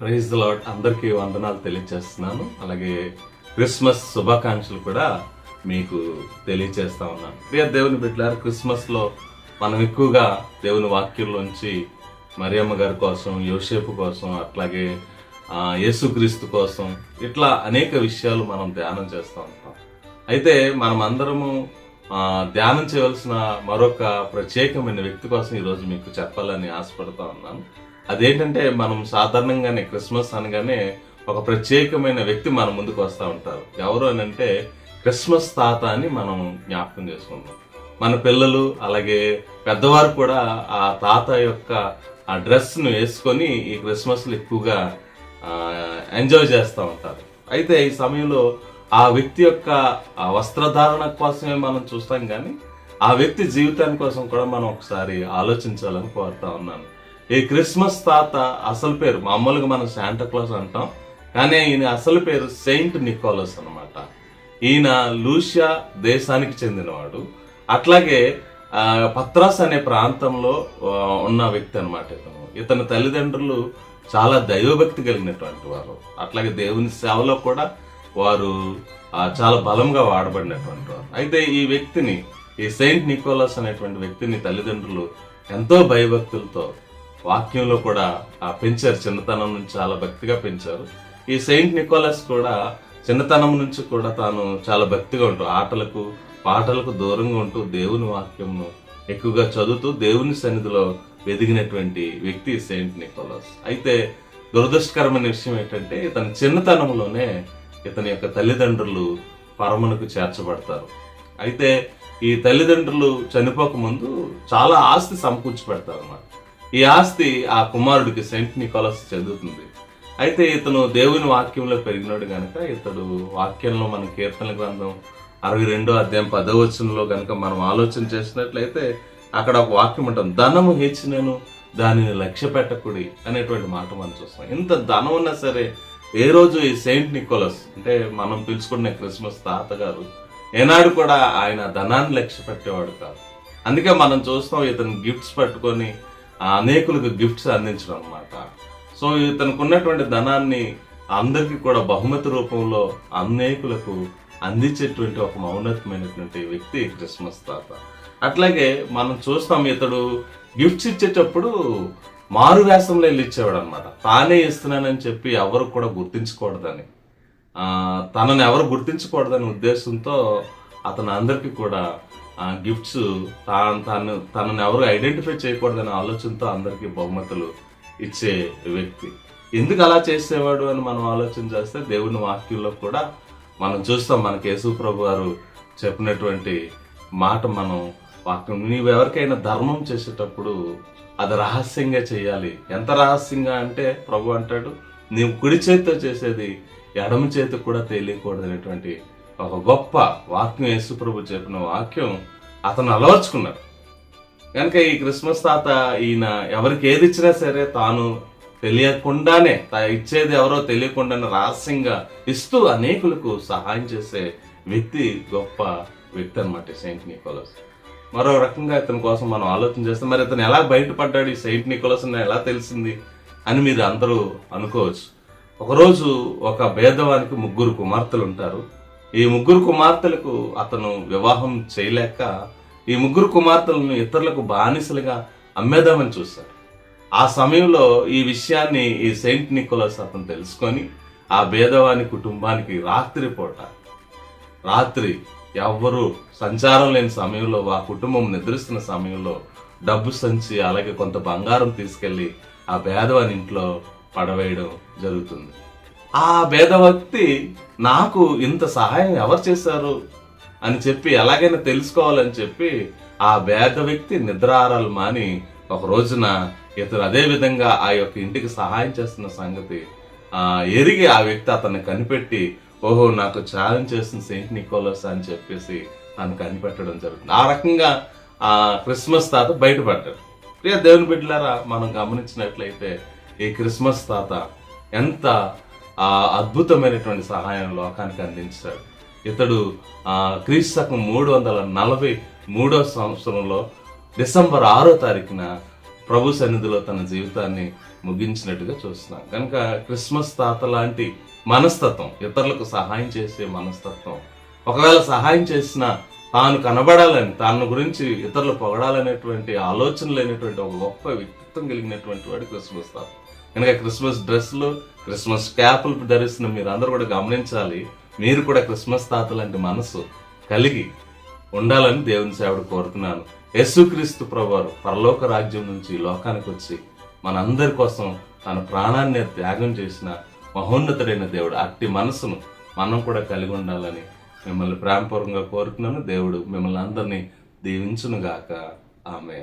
Praise lord అందరికీ వందనాలు తెలియజేస్తున్నాను అలాగే క్రిస్మస్ శుభాకాంక్షలు కూడా మీకు తెలియజేస్తా ఉన్నాను. ప్రియ దేవుని బిడ్డలారు క్రిస్మస్లో మనం ఎక్కువగా దేవుని వాక్యంలోంచి మరియమ్మ గారి కోసం యోసేపు కోసం అట్లాగే యేసుక్రీస్తు కోసం ఇట్లా అనేక విషయాలు మనం ధ్యానం చేస్తూ ఉంటాం. అయితే మనం అందరము ధ్యానం చేయవలసిన మరొక ప్రత్యేకమైన వ్యక్తి కోసం ఈరోజు మీకు చెప్పాలని ఆశపడతా ఉన్నాను. అదేంటంటే మనం సాధారణంగానే క్రిస్మస్ అనగానే ఒక ప్రత్యేకమైన వ్యక్తి మన ముందుకు వస్తూ ఉంటారు. ఎవరు అని అంటే క్రిస్మస్ తాత అని మనం జ్ఞాపకం చేసుకుంటాం మన పిల్లలు అలాగే పెద్దవారు కూడా ఆ తాత యొక్క ఆ డ్రెస్ను వేసుకొని ఈ క్రిస్మస్లు ఎక్కువగా ఎంజాయ్ చేస్తూ ఉంటారు. అయితే ఈ సమయంలో ఆ వ్యక్తి యొక్క ఆ వస్త్రధారణ కోసమే మనం చూస్తాం కానీ ఆ వ్యక్తి జీవితాని కోసం కూడా మనం ఒకసారి ఆలోచించాలని కోరుతా ఉన్నాను. ఈ క్రిస్మస్ తాత అసలు పేరు మామూలుగా మనం శాంటాక్లాస్ అంటాం కానీ ఈయన అసలు పేరు సెయింట్ నికోలస్ అనమాట ఈయన లూషియా దేశానికి చెందినవాడు. అట్లాగే పత్రాస్ అనే ప్రాంతంలో ఉన్న వ్యక్తి అనమాట ఇతను. ఇతని తల్లిదండ్రులు చాలా దైవభక్తి కలిగినటువంటి వారు. అట్లాగే దేవుని సేవలో కూడా వారు చాలా బలంగా వాడబడినటువంటి వారు. అయితే ఈ వ్యక్తిని ఈ సెయింట్ నికోలస్ అనేటువంటి వ్యక్తిని తల్లిదండ్రులు ఎంతో భయభక్తులతో వాక్యంలో కూడా ఆ, పెంచారు చిన్నతనం నుంచి చాలా భక్తిగా పెంచారు. ఈ సెయింట్ నికోలస్ కూడా చిన్నతనం నుంచి కూడా తాను చాలా భక్తిగా ఉంటూ ఆటలకు పాటలకు దూరంగా ఉంటూ దేవుని వాక్యంను ఎక్కువగా చదువుతూ దేవుని సన్నిధిలో వెదిగినటువంటి వ్యక్తి సెయింట్ నికోలస్. అయితే దురదృష్టకరమైన విషయం ఏంటంటే ఇతని చిన్నతనంలోనే ఇతని యొక్క తల్లిదండ్రులు పరమునకు చేర్చబడతారు. అయితే ఈ తల్లిదండ్రులు చనిపోక ముందు చాలా ఆస్తి సమకూర్చి పెడతారు అన్నమాట ఈ ఆస్తి ఆ కుమారుడికి సెయింట్ నికోలస్ చెందుతుంది. అయితే ఇతను దేవుని వాక్యంలో పెరిగినాడు కనుక ఇతడు వాక్యంలో మన కీర్తన గ్రంథం అరవై రెండో అధ్యాయం పదో వచనంలో మనం ఆలోచన చేసినట్లయితే అక్కడ ఒక వాక్యం ఉంటుంది ధనము హెచ్చినను దానిని లక్ష్య పెట్టకుడి అనేటువంటి మాట మనం చూస్తాం ఇంత ధనం ఉన్నా సరే ఏ రోజు ఈ సెయింట్ నికోలస్ అంటే మనం పిలుచుకునే క్రిస్మస్ తాతగారు ఏనాడు కూడా ఆయన ధనాన్ని లక్ష్య పెట్టేవాడు కాదు. అందుకే మనం చూస్తాం ఇతను గిఫ్ట్స్ పట్టుకొని అనేకులకు గిఫ్ట్స్ అందించడం అన్నమాట. సో ఇతనికి ఉన్నటువంటి ధనాన్ని అందరికీ కూడా బహుమతి రూపంలో అనేకులకు అందించేటువంటి ఒక మౌనతమైనటువంటి వ్యక్తి క్రిస్మస్ తాత. అట్లాగే మనం చూస్తాం ఇతడు గిఫ్ట్స్ ఇచ్చేటప్పుడు మారు వేషంలో వెళ్ళి ఇచ్చేవాడు అనమాట తానే ఇస్తున్నానని చెప్పి ఎవరు కూడా గుర్తించకూడదని. తనని ఎవరు గుర్తించకూడదనే ఉద్దేశంతో అతను అందరికీ కూడా గిఫ్ట్స్ తాను తను తనని ఎవరు ఐడెంటిఫై చేయకూడదనే ఆలోచనతో అందరికీ బహుమతులు ఇచ్చే వ్యక్తి. ఎందుకు అలా చేసేవాడు అని మనం ఆలోచన చేస్తే దేవుని వాక్యంలో కూడా మనం చూస్తాం మనకి యేసు ప్రభు గారు చెప్పినటువంటి మాట మనం వాక్యం. నీవెవరికైనా ధర్మం చేసేటప్పుడు అది రహస్యంగా చేయాలి. ఎంత రహస్యంగా అంటే ప్రభు అంటాడు నీవు కుడి చేతితో చేసేది ఎడమ చేతికి కూడా తెలియకూడదు అనేటువంటి ఒక గొప్ప వాక్యం యేసుప్రభు చెప్పిన వాక్యం అతను అలవర్చుకున్నాడు. కనుక ఈ క్రిస్మస్ తాత ఈయన ఎవరికి ఏది ఇచ్చినా సరే తాను తెలియకుండానే తా ఇచ్చేది ఎవరో తెలియకుండానే రహస్యంగా ఇస్తూ అనేకులకు సహాయం చేసే వ్యక్తి గొప్ప వ్యక్తి అనమాట సెయింట్ నికోలస్. మరో రకంగా ఇతని కోసం మనం ఆలోచన చేస్తే మరి ఇతను ఎలా బయటపడ్డాడు? ఈ సెయింట్ నికోలస్ అని ఎలా తెలిసింది అని మీరు అందరూ అనుకోవచ్చు. ఒకరోజు ఒక భేదవానికి ముగ్గురు కుమార్తెలు ఉంటారు. ఈ ముగ్గురు కుమార్తెలకు అతను వివాహం చేయలేక ఈ ముగ్గురు కుమార్తెలను ఇతరులకు బానిసలుగా అమ్మేద్దామని చూశారు ఆ సమయంలో ఈ విషయాన్ని ఈ సెయింట్ నికోలస్ అతను తెలుసుకొని ఆ భేదవాని కుటుంబానికి రాత్రి పూట రాత్రి ఎవ్వరూ సంచారం లేని సమయంలో ఆ కుటుంబం నిద్రిస్తున్న సమయంలో డబ్బు సంచి అలాగే కొంత బంగారం తీసుకెళ్ళి ఆ భేదవాని ఇంట్లో పడవేయడం జరుగుతుంది. ఆ భేద వ్యక్తి నాకు ఇంత సహాయం ఎవరు చేశారు? అని చెప్పి ఎలాగైనా తెలుసుకోవాలని చెప్పి ఆ భేద వ్యక్తి నిద్రారాలు మాని ఒక రోజున ఇతను అదే విధంగా ఆ యొక్క ఇంటికి సహాయం చేస్తున్న సంగతి ఆ ఎరిగి ఆ వ్యక్తి అతన్ని కనిపెట్టి ఓహో నాకు ఛాలెంజ్ చేసిన సెయింట్ నికోలస్ అని చెప్పేసి తను కనిపెట్టడం జరుగుతుంది. ఆ రకంగా ఆ క్రిస్మస్ తాత బయటపడ్డాడు. ప్రియ దేవుని బిడ్డలారా మనం గమనించినట్లయితే ఈ క్రిస్మస్ తాత ఎంత ఆ అద్భుతమైనటువంటి సహాయం లోకానికి అందించాడు. ఇతడు క్రీస్తు శకం మూడు వందల నలభై మూడో సంవత్సరంలో డిసెంబర్ ఆరో తారీఖున ప్రభు సన్నిధిలో తన జీవితాన్ని ముగించినట్టుగా చూస్తున్నాం. కనుక క్రిస్మస్ తాత లాంటి మనస్తత్వం ఇతరులకు సహాయం చేసే మనస్తత్వం ఒకవేళ సహాయం చేసిన తాను కనబడాలని తాను గురించి ఇతరులు పొగడాలనేటువంటి ఆలోచన లేనటువంటి ఒక గొప్ప వ్యక్తిత్వం కలిగినటువంటి వాడు క్రిస్మస్ తాత. కనుక క్రిస్మస్ డ్రెస్సులు క్రిస్మస్ క్యాపులు ధరిస్తున్న మీరు అందరూ కూడా గమనించాలి. మీరు కూడా క్రిస్మస్ తాత లాంటి మనసు కలిగి ఉండాలని దేవుని సేవడు కోరుతున్నాను. యేసుక్రీస్తు ప్రభువారు పరలోక రాజ్యం నుంచి లోకానికి వచ్చి మనందరి కోసం తన ప్రాణాన్ని త్యాగం చేసిన మహోన్నతుడైన దేవుడు అట్టి మనసును మనం కూడా కలిగి ఉండాలని మిమ్మల్ని ప్రేమపూర్వకంగా కోరుతున్నాను. దేవుడు మిమ్మల్ని అందరినీ దీవించునుగాక. ఆమె